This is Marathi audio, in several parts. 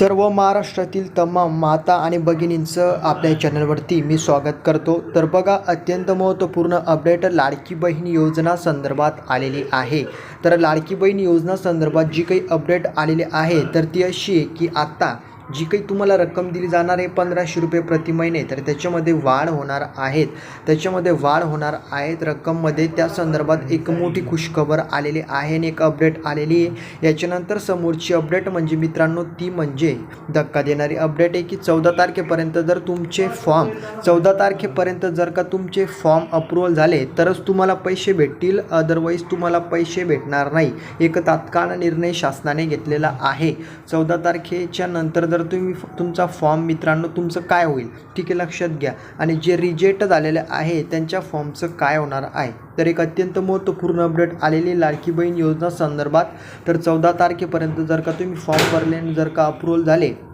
सर्व महाराष्ट्रातील तमाम माता आणि भगिनींचं आपल्या चॅनलवरती मी स्वागत करतो. तर बघा अत्यंत महत्त्वपूर्ण अपडेट लाडकी बहीण योजना संदर्भात आलेली आहे. तर लाडकी बहीण योजना संदर्भात जी काही अपडेट आलेली आहे तर ती अशी आहे की आत्ता जी काही तुम्हाला रक्कम दिली जाणार आहे पंधराशे रुपये प्रति महिने तर त्याच्यामध्ये वाढ होणार आहेत. त्याच्यामध्ये वाढ होणार आहेत रक्कममध्ये. त्या संदर्भात एक मोठी खुशखबर आलेली आहे आणि एक अपडेट आलेली आहे. याच्यानंतर समोरची अपडेट म्हणजे मित्रांनो ती म्हणजे धक्का देणारी अपडेट आहे की चौदा तारखेपर्यंत जर तुमचे फॉर्म चौदा तारखेपर्यंत जर का तुमचे फॉर्म अप्रुव्हल झाले तरच तुम्हाला पैसे भेटतील. अदरवाईज तुम्हाला पैसे भेटणार नाही. एक तात्काळ निर्णय शासनाने घेतलेला आहे. चौदा तारखेच्या नंतर जर तर तुम्ही तुमचा फॉर्म मित्रांनो तुमचं काय होईल? ठीक आहे लक्षात घ्या. आणि जे रिजेक्ट झालेले आहे त्यांच्या फॉर्मचं काय होणार आहे? तर एक अत्यंत महत्त्वपूर्ण अपडेट आलेली लाडकी बहीण योजना संदर्भात. तर चौदा तारखेपर्यंत जर का तुम्ही फॉर्म भरले आणि जर का अप्रूव्हल झाले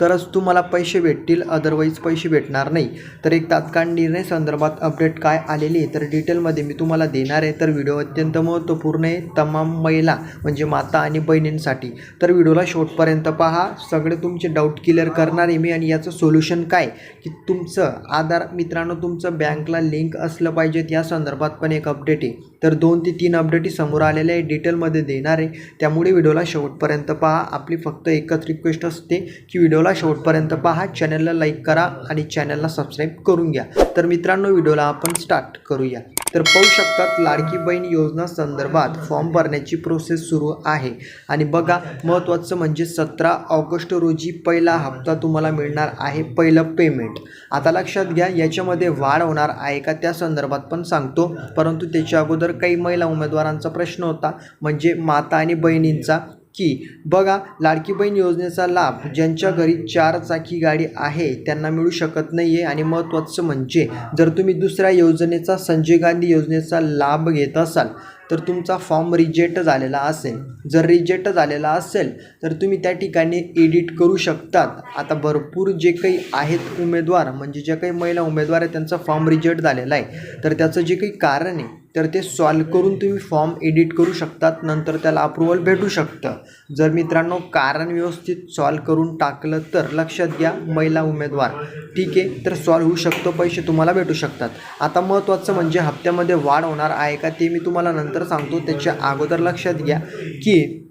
तरच तुम्हाला पैसे भेटतील अदरवाईज पैसे भेटणार नाही. तर एक तात्काळ निर्णय संदर्भात अपडेट काय आलेली आहे तर डिटेलमध्ये मी तुम्हाला देणार आहे. तर व्हिडिओ अत्यंत महत्त्वपूर्ण आहे तमाम महिला म्हणजे माता आणि बहिणींसाठी. तर व्हिडिओला शेवटपर्यंत पहा. सगळे तुमचे डाऊट क्लिअर करणार आहे मी आणि याचं सोल्युशन काय? की तुमचं आधार मित्रांनो तुमचं बँकला लिंक असलं पाहिजे या संदर्भात पण एक अपडेट आहे. तर दोन ते तीन अपडेटी समोर आलेले आहे डिटेलमध्ये देणार आहे. त्यामुळे व्हिडिओला शेवटपर्यंत पहा. आपली फक्त एकच रिक्वेस्ट असते की व्हिडिओला शेवटपर्यंत पहा. चॅनलला लाईक करा आणि चॅनलला सबस्क्राईब करून घ्या. तर मित्रांनो व्हिडिओला आपण स्टार्ट करूया. तर पाहू शकतात लाडकी बहीण योजना संदर्भात फॉर्म भरण्याची प्रोसेस सुरू आहे. आणि बघा महत्त्वाचं म्हणजे सतरा ऑगस्ट रोजी पहिला हप्ता तुम्हाला मिळणार आहे पहिलं पेमेंट आता लक्षात घ्या याच्यामध्ये वाढ होणार आहे का? त्या संदर्भात पण सांगतो. परंतु त्याच्या अगोदर काही महिला उमेदवारांचा प्रश्न होता. म्हणजे माता आणि बहिणींचा. की बघा लाडकी बहीण योजनेचा लाभ ज्यांच्या घरी चार चाकी गाडी आहे त्यांना मिळू शकत नाही आहे आणि महत्त्वाचं म्हणजे जर तुम्ही दुसऱ्या योजनेचा संजय गांधी योजनेचा लाभ घेत असाल तर तुमचा फॉर्म रिजेक्ट झालेला असेल. जर रिजेक्ट झालेला असेल तर तुम्ही त्या ठिकाणी एडिट करू शकतात. आता भरपूर जे काही आहेत उमेदवार म्हणजे ज्या काही महिला उमेदवार आहेत त्यांचा फॉर्म रिजेक्ट झालेला आहे. तर त्याचं जे काही कारण आहे तर ते सॉल्व करून तुम्ही फॉर्म एडिट करू शकतात नंतर त्याला अप्रुव्हल भेटू शकतं. जर मित्रांनो कारण व्यवस्थित सॉल्व करून टाकलं तर लक्षात घ्या महिला उमेदवार. ठीक आहे तर सॉल्व होऊ शकतो पैसे तुम्हाला भेटू शकतात. आता महत्त्वाचं म्हणजे हप्त्यामध्ये वाढ होणार आहे का ते मी तुम्हाला नंतर सांगतो. त्याच्या अगोदर लक्षात घ्या की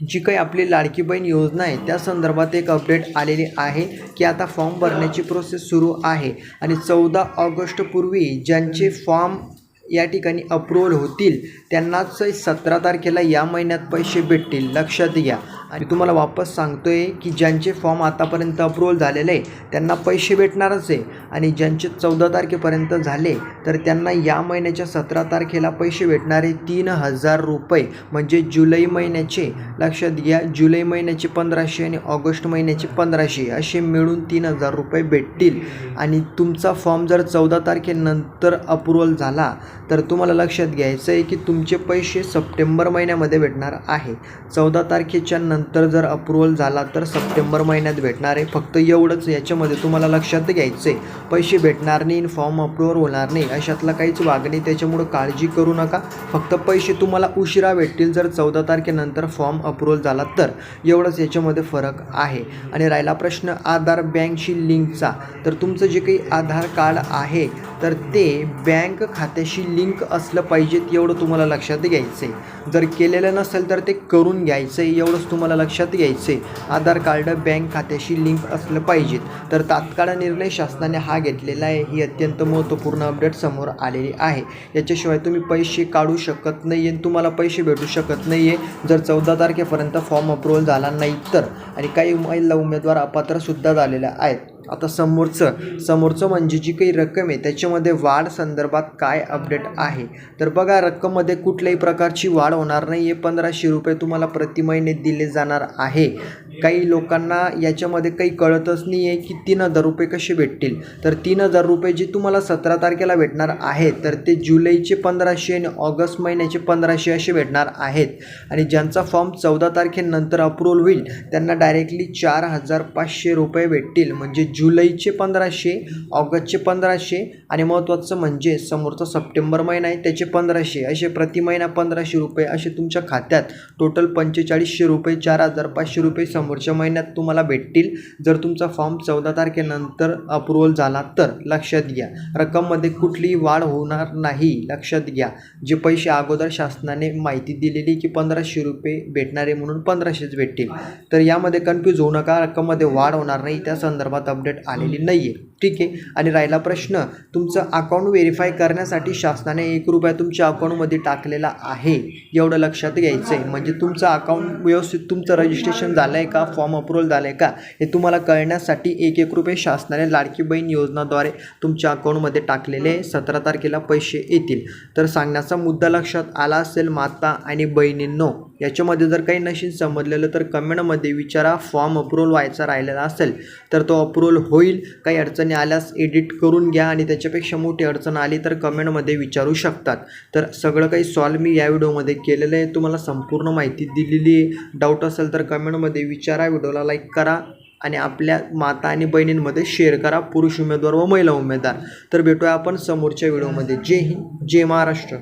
जी काही आपली लाडकी बहीण योजना आहे त्या संदर्भात एक अपडेट आलेली आहे की आता फॉर्म भरण्याची प्रोसेस सुरू आहे. आणि चौदा ऑगस्टपूर्वी ज्यांचे फॉर्म या ठिकाणी अप्रूवल होतील. त्यांनाच सतरा तारखेला या महिन्यात पैसे भेटतील. लक्षात घ्या. आणि तुम्हाला वापस सांगतो आहे की ज्यांचे फॉर्म आतापर्यंत अप्रुव्हल झालेले आहे त्यांना पैसे भेटणारच आहे. आणि ज्यांचे चौदा तारखेपर्यंत झाले तर त्यांना या महिन्याच्या सतरा तारखेला पैसे भेटणारे तीन हजार रुपये. म्हणजे जुलै महिन्याचे लक्षात घ्या जुलै महिन्याचे पंधराशे आणि ऑगस्ट महिन्याचे पंधराशे. असे मिळून तीन हजार रुपये भेटतील. आणि तुमचा फॉर्म जर चौदा तारखेनंतर अप्रुव्हल झाला तर तुम्हाला लक्षात घ्यायचं आहे की तुमचे पैसे सप्टेंबर महिन्यामध्ये भेटणार आहे. चौदा तारखेच्या नंतर जर अप्रूवल झाला तर सप्टेंबर महिन्यात भेटणार आहे. फक्त एवढंच याच्यामध्ये तुम्हाला लक्षात घ्यायचं आहे पैसे भेटणार नाही फॉर्म अप्रुव्हल होणार नाही. अशातला काहीच वागणी त्याच्यामुळं काळजी करू नका. फक्त पैसे तुम्हाला उशिरा भेटतील जर चौदा तारखेनंतर फॉर्म अप्रुव्हल झाला तर. एवढंच याच्यामध्ये फरक आहे. आणि राहिला प्रश्न आधार बँकशी लिंकचा. तर तुमचं जे काही आधार कार्ड आहे तर ते बँक खात्याशी लिंक असलं पाहिजेत एवढं तुम्हाला लक्षात घ्यायचं आहे जर केलेलं नसेल तर ते करून घ्यायचं आहे एवढंच तुम्हाला लक्षात घ्यायचे आधार कार्ड बँक खात्याशी लिंक असलं पाहिजेत. तर तात्काळ निर्णय शासनाने हा घेतलेला आहे. ही अत्यंत महत्त्वपूर्ण अपडेट समोर आलेली आहे. याच्याशिवाय तुम्ही पैसे काढू शकत नाही आणि तुम्हाला पैसे भेटू शकत नाही आहे जर चौदा तारखेपर्यंत फॉर्म अप्रुव्हल झाला नाही तर. आणि काही महिला उमेदवार अपात्रसुद्धा झालेल्या आहेत. आता समोरचं समोरचं म्हणजे जी काही रक्कम आहे त्याच्यामध्ये वाढ संदर्भात काय अपडेट आहे? तर बघा रक्कममध्ये कुठल्याही प्रकारची वाढ होणार नाही आहे पंधराशे रुपये तुम्हाला प्रति महिने दिले जाणार आहे. काही लोकांना याच्यामध्ये काही कळतच नाही आहे की तीन हजार रुपये कसे भेटतील. तर तीन हजार रुपये जे तुम्हाला सतरा तारखेला भेटणार आहेत तर ते जुलैचे पंधराशे आणि ऑगस्ट महिन्याचे पंधराशे असे भेटणार आहेत. आणि ज्यांचा फॉर्म चौदा तारखेनंतर अप्रूव्हल होईल त्यांना डायरेक्टली चार हजार पाचशे रुपये भेटतील. म्हणजे जुलैचे पंधराशे ऑगस्टचे पंधराशे आणि महत्त्वाचं म्हणजे समोरचा सप्टेंबर महिना आहे त्याचे पंधराशे. असे प्रति महिना पंधराशे रुपये असे तुमच्या खात्यात. टोटल पंचेचाळीसशे रुपये चार हजार पाचशे रुपये पुढच्या महिन्यात तुम्हाला भेटतील. जर तुमचा फॉर्म चौदा तारखेनंतर अप्रुव्हल झाला तर लक्षात घ्या. रक्कममध्ये कुठलीही वाढ होणार नाही लक्षात घ्या. जे पैसे अगोदर शासनाने माहिती दिलेली की पंधराशे रुपये भेटणारे म्हणून पंधराशेच भेटतील. तर यामध्ये कन्फ्यूज होऊ नका. रक्कममध्ये वाढ होणार नाही. त्या संदर्भात अपडेट आलेली नाही आहे ठीक आहे. आणि राहिला प्रश्न तुमचं अकाउंट व्हेरीफाय करण्यासाठी शासनाने एक रुपया तुमच्या अकाउंटमध्ये टाकलेला आहे. एवढं लक्षात घ्यायचं आहे म्हणजे तुमचं अकाउंट व्यवस्थित तुमचं रजिस्ट्रेशन झालं आहे का? फॉर्म अप्रुव्हल झालं आहे का? हे तुम्हाला कळण्यासाठी एक एक रुपये शासनाने लाडकी बहीण योजनाद्वारे तुमच्या अकाउंटमध्ये टाकलेले सतरा तारखेला पैसे येतील. तर सांगण्याचा मुद्दा लक्षात आला असेल माता आणि बहिणींनो याच्यामध्ये जर काही नशीन समजलेलं तर कमेंटमध्ये विचारा. फॉर्म अप्रुव्हल व्हायचा राहिलेला असेल तर तो अप्रुव्हल होईल. काही अडचणी अडचणी आल्यास एडिट करून घ्या आणि त्याच्यापेक्षा मोठी अडचण आली तर कमेंटमध्ये विचारू शकतात. तर सगळं काही सॉल्व मी या व्हिडिओमध्ये केलेलं आहे. तुम्हाला संपूर्ण माहिती दिलेली आहे. डाऊट असेल तर कमेंटमध्ये विचारा. व्हिडिओला लाईक करा आणि आपल्या माता आणि बहिणींमध्ये शेअर करा. पुरुष उमेदवार व महिला उमेदवार. तर भेटूया आपण समोरच्या व्हिडिओमध्ये. जय हिंद. जय महाराष्ट्र.